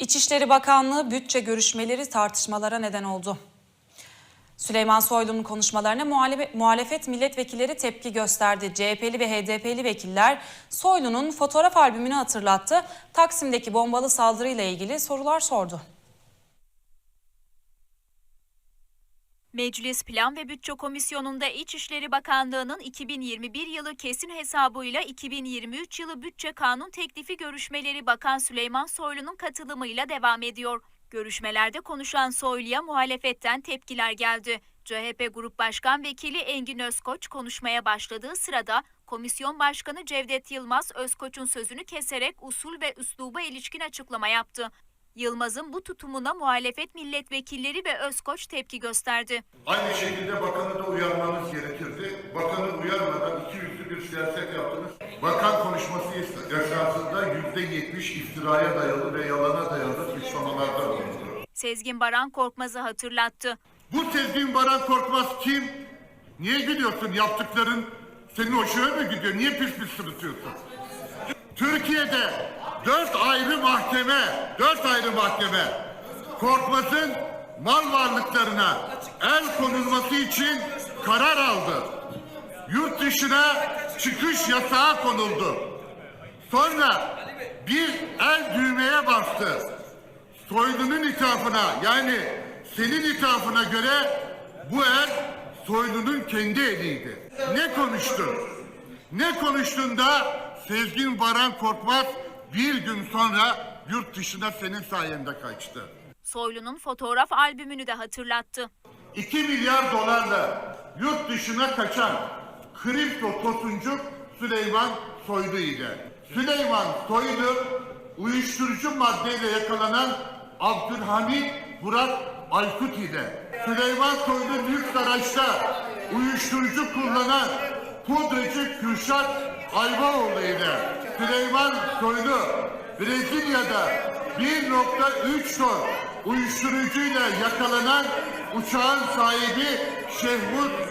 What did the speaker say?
İçişleri Bakanlığı bütçe görüşmeleri tartışmalara neden oldu. Süleyman Soylu'nun konuşmalarına muhalefet, milletvekilleri tepki gösterdi. CHP'li ve HDP'li vekiller Soylu'nun fotoğraf albümünü hatırlattı. Taksim'deki bombalı saldırıyla ilgili sorular sordu. Meclis Plan ve Bütçe Komisyonu'nda İçişleri Bakanlığı'nın 2021 yılı kesin hesabıyla 2023 yılı bütçe kanun teklifi görüşmeleri Bakan Süleyman Soylu'nun katılımıyla devam ediyor. Görüşmelerde konuşan Soylu'ya muhalefetten tepkiler geldi. CHP Grup Başkan Vekili Engin Özkoç konuşmaya başladığı sırada Komisyon Başkanı Cevdet Yılmaz Özkoç'un sözünü keserek usul ve üsluba ilişkin açıklama yaptı. Yılmaz'ın bu tutumuna muhalefet milletvekilleri ve Özkoç tepki gösterdi. Aynı şekilde bakanı da uyarmanız gerekirdi. Bakanı uyarmadan iki yüzlü bir siyaset yaptınız. Bakan konuşması yüzde yetmiş iftiraya dayalı ve yalana dayalı suçlamalarda bulundu. Sezgin Baran Korkmaz'ı hatırlattı. Bu Sezgin Baran Korkmaz kim? Niye gülüyorsun? Yaptıkların senin hoşuna mı gidiyor? Niye pis pis sırıtıyorsun? Türkiye'de dört ayrı mahkeme, dört ayrı mahkeme Korkmaz'ın mal varlıklarına el konulması için karar aldı. Yurt dışına çıkış yasağı konuldu. Sonra bir el düğmeye bastı. Soylu'nun ithafına yani senin ithafına göre bu el Soylu'nun kendi eliydi. Ne konuştun? Ne konuştun da Sezgin Baran Korkmaz bir gün sonra yurt dışına senin sayende kaçtı. Soylu'nun fotoğraf albümünü de hatırlattı. 2 milyar dolarla yurt dışına kaçan kripto tosuncuk Süleyman Soylu ile. Süleyman Soylu uyuşturucu maddeyle yakalanan Abdülhamit Burak Aykut ile. Süleyman Soylu lüks araçta uyuşturucu kullanan Kürşat Ayvaoğlu ile. Süleyman Soylu Brezilya'da 1.3 ton uyuşturucuyla yakalanan uçağın sahibi Şehmut